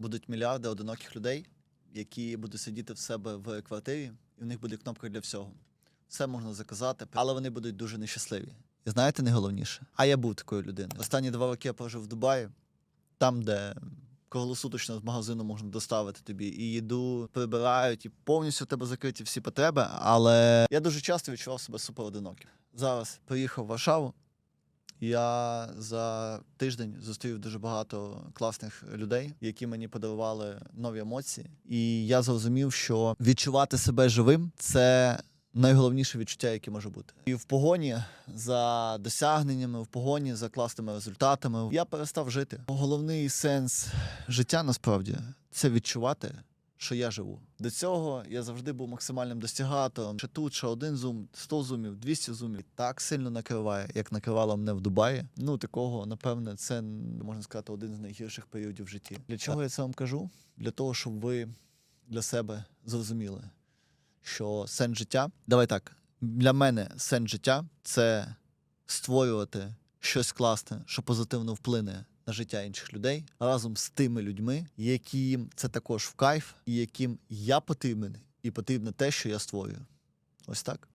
будуть мільярди одиноких людей, які будуть сидіти в себе в квартирі, і в них буде кнопка для всього. Все можна заказати, але вони будуть дуже нещасливі. І знаєте, найголовніше? А я був такою людиною. Останні два роки я прожив в Дубаї, там, де круглосуточно з магазину можна доставити тобі і їду прибирають, і повністю в тебе закриті всі потреби. Але я дуже часто відчував себе супер одиноким. Зараз приїхав в Варшаву. Я за тиждень зустрів дуже багато класних людей, які мені подарували нові емоції. І я зрозумів, що відчувати себе живим це найголовніше відчуття, яке може бути. І в погоні за досягненнями, в погоні за класними результатами я перестав жити. Головний сенс життя насправді це відчувати. Що я живу. До цього я завжди був максимальним достигатором. Ще тут, ще один зум, 100 зумів, 200 зумів. Так сильно накриває, як накривало мене в Дубаї. Ну, такого, напевне, це можна сказати один з найгірших періодів в житті. Для чого я це вам кажу? Для того, щоб ви для себе зрозуміли, що сенс життя. Давай так. Для мене сенс життя це створювати щось класне, що позитивно вплине на життя інших людей разом з тими людьми, яким це також в кайф, і яким я потрібен, і потрібне те, що я створюю. Ось так.